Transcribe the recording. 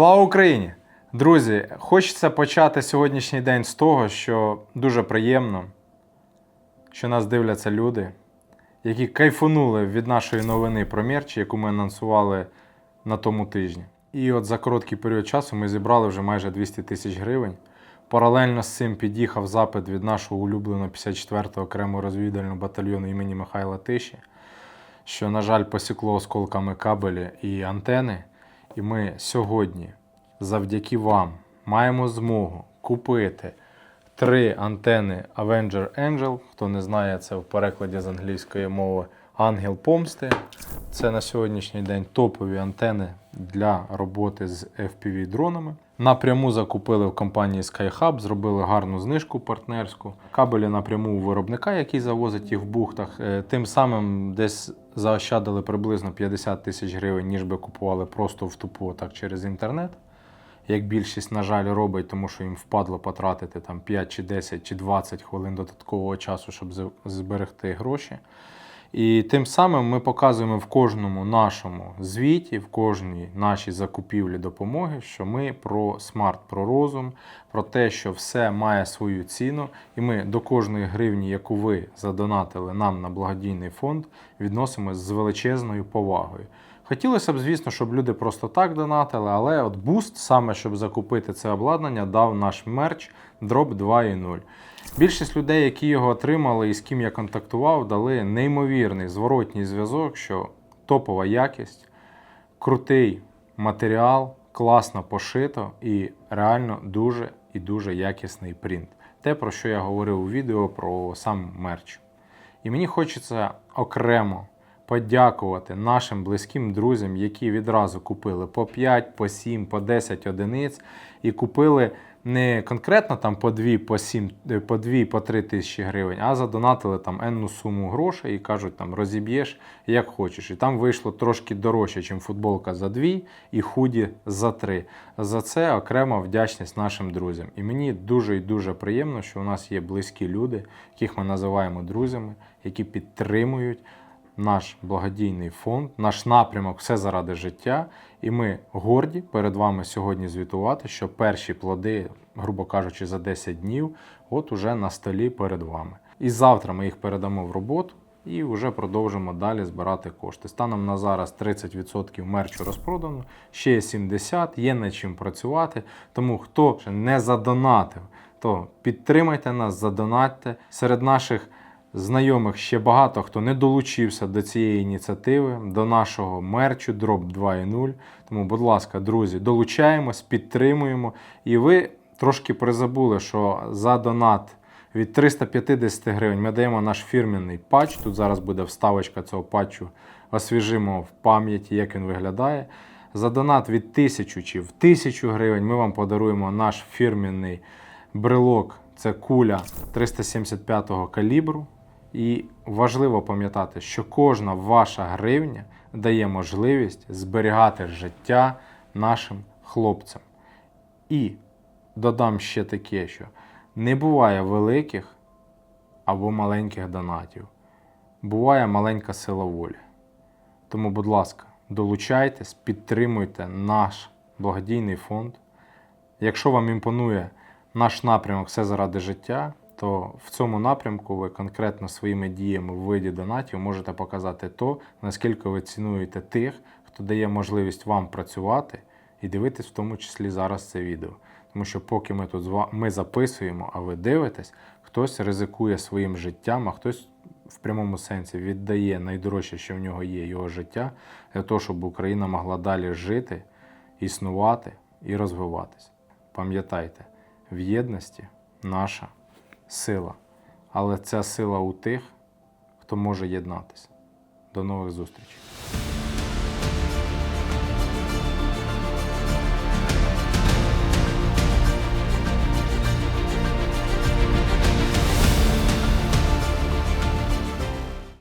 Слава Україні! Друзі, хочеться почати сьогоднішній день з того, що дуже приємно, що нас дивляться люди, які кайфанули від нашої новини про мерч, яку ми анонсували на тому тижні. І от за короткий період часу ми зібрали вже майже 200 тисяч гривень. Паралельно з цим під'їхав запит від нашого улюбленого 54-го окремого розвідувального батальйону імені Михайла Тиші, що, на жаль, посікло осколками кабелі і антени. І ми сьогодні, завдяки вам, маємо змогу купити три антени Avenger Angel. Хто не знає, це в перекладі з англійської мови Ангел Помсти. Це на сьогоднішній день топові антени для роботи з FPV-дронами. Напряму закупили в компанії SkyHub, зробили гарну знижку партнерську. Кабелі напряму у виробника, який завозить їх в бухтах. Е, Тим самим десь заощадили приблизно 50 тисяч гривень, ніж би купували просто в тупу так через інтернет. Як більшість, на жаль, робить, тому що їм впадло потратити там 5 чи 10 чи 20 хвилин додаткового часу, щоб зберегти гроші. І тим самим ми показуємо в кожному нашому звіті, в кожній нашій закупівлі допомоги, що ми про смарт, про розум, про те, що все має свою ціну, і ми до кожної гривні, яку ви задонатили нам на благодійний фонд, відносимося з величезною повагою. Хотілося б, звісно, щоб люди просто так донатили, але от буст, саме щоб закупити це обладнання, дав наш мерч Drop 2.0. Більшість людей, які його отримали і з ким я контактував, дали неймовірний зворотній зв'язок, що топова якість, крутий матеріал, класно пошито і реально дуже і дуже якісний принт. Те, про що я говорив у відео про сам мерч. І мені хочеться окремо подякувати нашим близьким друзям, які відразу купили по 5, по 7, по 10 одиниць і купили не конкретно там по 2, по 7, е, по 2, по 3 тисячі гривень, а задонатили там енну суму грошей і кажуть, там розіб'єш як хочеш. І там вийшло трошки дорожче, ніж футболка за 2 і худі за 3. За це окрема вдячність нашим друзям. І мені дуже і дуже приємно, що у нас є близькі люди, яких ми називаємо друзями, які підтримують наш благодійний фонд, наш напрямок все заради життя. І ми горді перед вами сьогодні звітувати, що перші плоди, грубо кажучи, за 10 днів, от уже на столі перед вами. І завтра ми їх передамо в роботу. І вже продовжимо далі збирати кошти. Станом на зараз 30% мерчу розпродано, ще є 70%, є над чим працювати. Тому хто ще не задонатив, то підтримайте нас, задонатьте. Серед наших знайомих ще багато хто не долучився до цієї ініціативи, до нашого мерчу Drop 2.0. Тому, будь ласка, друзі, долучаємось, підтримуємо. І ви трошки призабули, що за донат від 350 гривень ми даємо наш фірменний патч. Тут зараз буде вставочка цього патчу. Освіжимо в пам'яті, як він виглядає. За донат від 1000 чи в 1000 гривень ми вам подаруємо наш фірменний брелок. Це куля 375-го калібру. І важливо пам'ятати, що кожна ваша гривня дає можливість зберігати життя нашим хлопцям. І додам ще таке, що не буває великих або маленьких донатів. Буває маленька сила волі. Тому, будь ласка, долучайтесь, підтримуйте наш благодійний фонд. Якщо вам імпонує наш напрямок все заради життя, то в цьому напрямку ви конкретно своїми діями в виді донатів можете показати то, наскільки ви цінуєте тих, хто дає можливість вам працювати і дивитись в тому числі зараз це відео. Тому що поки ми тут ми записуємо, а ви дивитесь, хтось ризикує своїм життям, а хтось в прямому сенсі віддає найдорожче, що в нього є, його життя, для того, щоб Україна могла далі жити, існувати і розвиватися. Пам'ятайте, в єдності наша сила. Але ця сила у тих, хто може єднатися. До нових зустрічей!